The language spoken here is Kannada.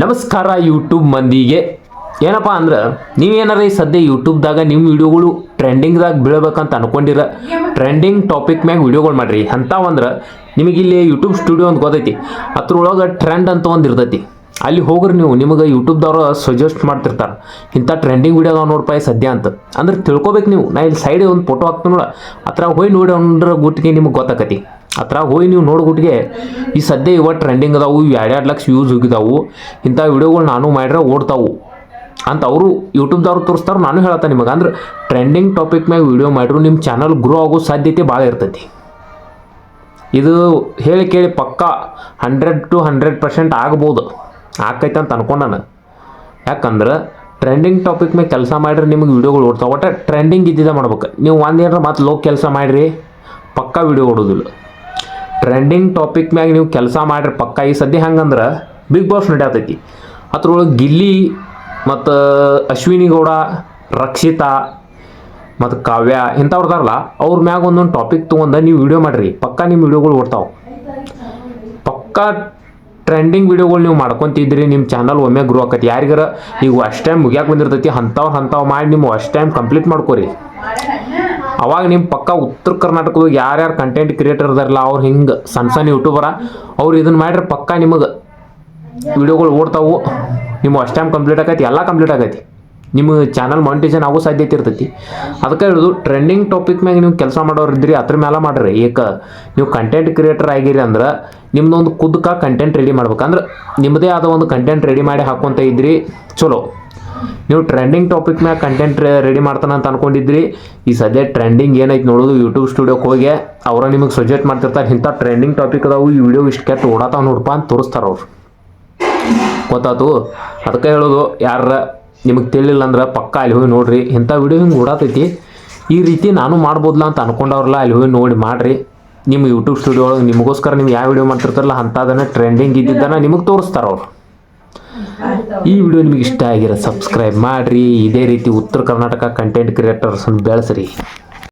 ನಮಸ್ಕಾರ ಯೂಟ್ಯೂಬ್ ಮಂದಿಗೆ. ಏನಪ್ಪ ಅಂದ್ರೆ ನೀವೇನಾರ ಈ ಸದ್ಯ ಯೂಟ್ಯೂಬ್ದಾಗ ನಿಮ್ಮ ವಿಡಿಯೋಗಳು ಟ್ರೆಂಡಿಂಗ್ದಾಗ ಬೀಳಬೇಕಂತ ಅನ್ಕೊಂಡಿರ ಟ್ರೆಂಡಿಂಗ್ ಟಾಪಿಕ್ ಮ್ಯಾಗ ವಿಡಿಯೋಗಳು ಮಾಡ್ರಿ. ಅಂತಾವಂದ್ರೆ ನಿಮಗೆ ಇಲ್ಲಿ ಯೂಟ್ಯೂಬ್ ಸ್ಟುಡಿಯೋ ಅಂತ ಗೊತ್ತೈತಿ. ಅದ್ರೊಳಗೆ ಟ್ರೆಂಡ್ ಅಂತ ಒಂದು ಇರ್ತೈತಿ. ಅಲ್ಲಿ ಹೋಗ್ರಿ ನೀವು, ನಿಮಗೆ ಯೂಟ್ಯೂಬ್ದವ್ರು ಸಜೆಸ್ಟ್ ಮಾಡ್ತಿರ್ತಾರೆ. ಇಂಥ ಟ್ರೆಂಡಿಂಗ್ ವೀಡಿಯೋ ಈ ಸದ್ಯ ಅಂತ. ಅಂದ್ರೆ ತಿಳ್ಕೊಬೇಕು ನೀವು. ನಾ ಇಲ್ಲಿ ಸೈಡ್ ಒಂದು ಫೋಟೋ ಹಾಕ್ತೀನಿ ನೋಡ. ಅತ್ರ ಹೋಗಿ ನೋಡಿ ಅಂದ್ರೆ ಗುಟ್ಟಿಗೆ ನಿಮಗೆ ಗೊತ್ತಾಕತಿ. ಹತ್ರ ಹೋಗಿ ನೀವು ನೋಡ್ಬಿಟ್ಟಿಗೆ ಈ ಸದ್ಯ ಇವ ಟ್ರೆಂಡಿಂಗ್ ಅದಾವು, ಇವು ಎರಡು ಲಕ್ಷ ವ್ಯೂಸ್ ಹೋಗಿದಾವು, ಇಂಥ ವಿಡಿಯೋಗಳು ನಾನು ಮಾಡ್ರೆ ಓಡ್ತಾವು ಅಂತ ಅವರು ಯೂಟ್ಯೂಬ್ದವ್ರು ತೋರಿಸ್ತಾರೆ, ನಾನು ಹೇಳತ್ತೆ ನಿಮಗೆ. ಅಂದ್ರೆ ಟ್ರೆಂಡಿಂಗ್ ಟಾಪಿಕ್ ಮ್ಯಾಗ ವಿಡಿಯೋ ಮಾಡಿರು ನಿಮ್ಮ ಚಾನಲ್ ಗ್ರೋ ಆಗೋ ಸಾಧ್ಯತೆ ಭಾಳ ಇರ್ತೈತಿ. ಇದು ಹೇಳಿ ಕೇಳಿ ಪಕ್ಕ ಹಂಡ್ರೆಡ್ ಟು ಹಂಡ್ರೆಡ್ ಪರ್ಸೆಂಟ್ ಆಗ್ಬೋದು. ಆಕೈತೆ ಅಂತ ಅನ್ಕೊಂಡಾನ ಯಾಕಂದ್ರೆ ಟ್ರೆಂಡಿಂಗ್ ಟಾಪಿಕ್ ಮ್ಯಾಗ ಕೆಲಸ ಮಾಡಿರಿ ನಿಮಗೆ ವಿಡಿಯೋಗಳು ಓಡ್ತಾವೆ. ಒಟ್ಟು ಟ್ರೆಂಡಿಂಗ್ ಇದ್ದಿದ್ದ ಮಾಡ್ಬೇಕು. ನೀವು ಒಂದೇನಾರ ಮತ್ತೆ ಲೋಕ್ ಕೆಲಸ ಮಾಡಿರಿ, ಪಕ್ಕ ವಿಡಿಯೋ ಓಡೋದಿಲ್ಲ. ಟ್ರೆಂಡಿಂಗ್ ಟಾಪಿಕ್ ಮ್ಯಾಗ ನೀವು ಕೆಲಸ ಮಾಡಿರಿ ಪಕ್ಕ. ಈ ಸದ್ಯ ಹೆಂಗಂದ್ರೆ ಬಿಗ್ ಬಾಸ್ ನಡೆಯತೈತಿ. ಅದ್ರೊಳಗೆ ಗಿಲ್ಲಿ ಮತ್ತು ಅಶ್ವಿನಿ ಗೌಡ, ರಕ್ಷಿತಾ ಮತ್ತು ಕಾವ್ಯ ಇಂಥವ್ರದಾರಲ್ಲ, ಅವ್ರ ಮ್ಯಾಗ ಒಂದೊಂದು ಟಾಪಿಕ್ ತೊಗೊಂಡ ನೀವು ವಿಡಿಯೋ ಮಾಡಿರಿ. ಪಕ್ಕ ನಿಮ್ಮ ವಿಡಿಯೋಗಳು ಓಡ್ತಾವೆ. ಪಕ್ಕ ಟ್ರೆಂಡಿಂಗ್ ವಿಡಿಯೋಗಳು ನೀವು ಮಾಡ್ಕೊತಿದ್ರಿ ನಿಮ್ಮ ಚಾನಲ್ ಒಮ್ಮೆ ಗ್ರೋ ಆಕತಿ. ಯಾರಿಗಾರ ಈಗ ಅಷ್ಟು ಟೈಮ್ ಮುಗಿಯಾಕೆ ಬಂದಿರ್ತೈತಿ ಅಂಥವ್ರು ಅಂಥವು ಮಾಡಿ, ನಿಮ್ಮ ಅಷ್ಟು ಟೈಮ್ ಕಂಪ್ಲೀಟ್ ಮಾಡ್ಕೊರಿ. ಅವಾಗ ನಿಮ್ಮ ಪಕ್ಕ ಉತ್ತರ ಕರ್ನಾಟಕದ ಯಾರ್ಯಾರು ಕಂಟೆಂಟ್ ಕ್ರಿಯೇಟರ್ ಇದಾರಲ್ಲ, ಅವ್ರು ಹಿಂಗೆ ಸಣ್ಣ ಸಣ್ಣ ಯೂಟ್ಯೂಬರ ಅವ್ರು ಇದನ್ನ ಮಾಡ್ರೆ ಪಕ್ಕ ನಿಮಗೆ ವಿಡಿಯೋಗಳು ಓಡ್ತಾವು. ನಿಮ್ಮ ಅಷ್ಟು ಟೈಮ್ ಕಂಪ್ಲೀಟ್ ಆಗೈತಿ ಎಲ್ಲ ಕಂಪ್ಲೀಟ್ ಆಗೈತಿ ನಿಮ್ಮ ಚಾನಲ್ ಮಾನಿಟೈಸೇಷನ್ ಆಗೋ ಸಾಧ್ಯತೆ ಇರ್ತೈತಿ ಅದಕ್ಕೆ ಹೇಳೋದು ಟ್ರೆಂಡಿಂಗ್ ಟಾಪಿಕ್ ಮ್ಯಾಗ ನೀವು ಕೆಲಸ ಮಾಡೋರು ಇದ್ರಿ, ಅದ್ರ ಮೇಲೆ ಮಾಡ್ರಿ. ಏಕ ನೀವು ಕಂಟೆಂಟ್ ಕ್ರಿಯೇಟರ್ ಆಗಿರಿ ಅಂದ್ರೆ ನಿಮ್ದೊಂದು ಖುದ್ಕ ಕಂಟೆಂಟ್ ರೆಡಿ ಮಾಡ್ಬೇಕಂದ್ರೆ ನಿಮ್ಮದೇ ಆದ ಒಂದು ಕಂಟೆಂಟ್ ರೆಡಿ ಮಾಡಿ ಹಾಕ್ಕೊಂತ ಇದ್ರಿ, ಚಲೋ. ನೀವು ಟ್ರೆಂಡಿಂಗ್ ಟಾಪಿಕ್ ಮ್ಯಾಗ ಕಂಟೆಂಟ್ ರೆಡಿ ಮಾಡ್ತಾನೆ ಅಂತ ಅನ್ಕೊಂಡಿದ್ರಿ. ಈ ಸದ್ಯ ಟ್ರೆಂಡಿಂಗ್ ಏನೈತೆ ನೋಡೋದು ಯೂಟ್ಯೂಬ್ ಸ್ಟುಡಿಯೋಕ್ಕೆ ಹೋಗಿ, ಅವರ ನಿಮಗೆ ಸಜೆಸ್ಟ್ ಮಾಡ್ತಿರ್ತಾರೆ ಇಂಥ ಟ್ರೆಂಡಿಂಗ್ ಟಾಪಿಕ್ ಅದಾವು, ಈ ವಿಡಿಯೋ ಇಷ್ಟು ಕೆಟ್ಟ ಓಡಾತಾವ ನೋಡಪ್ಪ ಅಂತ ತೋರಿಸ್ತಾರೆ ಅವ್ರು. ಗೊತ್ತಾತು? ಅದಕ್ಕೆ ಹೇಳೋದು, ಯಾರ ನಿಮಗೆ ತಿಳಿಲಿಲ್ಲ ಅಂದ್ರೆ ಪಕ್ಕ ಅಲ್ಲಿ ಹೋಗಿ ನೋಡ್ರಿ. ಇಂಥ ವಿಡಿಯೋ ಹಿಂಗೆ ಓಡಾತೈತಿ. ಈ ರೀತಿ ನಾನು ಮಾಡ್ಬೋದಲ್ಲ ಅಂತ ಅನ್ಕೊಂಡವ್ರಲ್ಲ, ಅಲ್ಲಿ ಹೋಗಿ ನೋಡಿ ಮಾಡಿರಿ. ನಿಮ್ಮ ಯೂಟ್ಯೂಬ್ ಸ್ಟುಡಿಯೋ ಒಳಗೆ ನಿಮಗೋಸ್ಕರ ನೀವು ಯಾವ ವಿಡಿಯೋ ಮಾಡ್ತಿರ್ತಾರಲ್ಲ, ಅಂಥದನ್ನೇ ಟ್ರೆಂಡಿಂಗ್ ಇದ್ದಿದ್ದನ್ನು ನಿಮಗೆ ತೋರಿಸ್ತಾರೆ ಅವ್ರು. ಈ ವಿಡಿಯೋ ನಿಮಗೆ ಇಷ್ಟ ಆಗಿರೋ ಸಬ್ಸ್ಕ್ರೈಬ್ ಮಾಡಿರಿ. ಇದೇ ರೀತಿ ಉತ್ತರ ಕರ್ನಾಟಕ ಕಂಟೆಂಟ್ ಕ್ರಿಯೇಟರ್ಸ್ ಬೆಳೆಸ್ರಿ.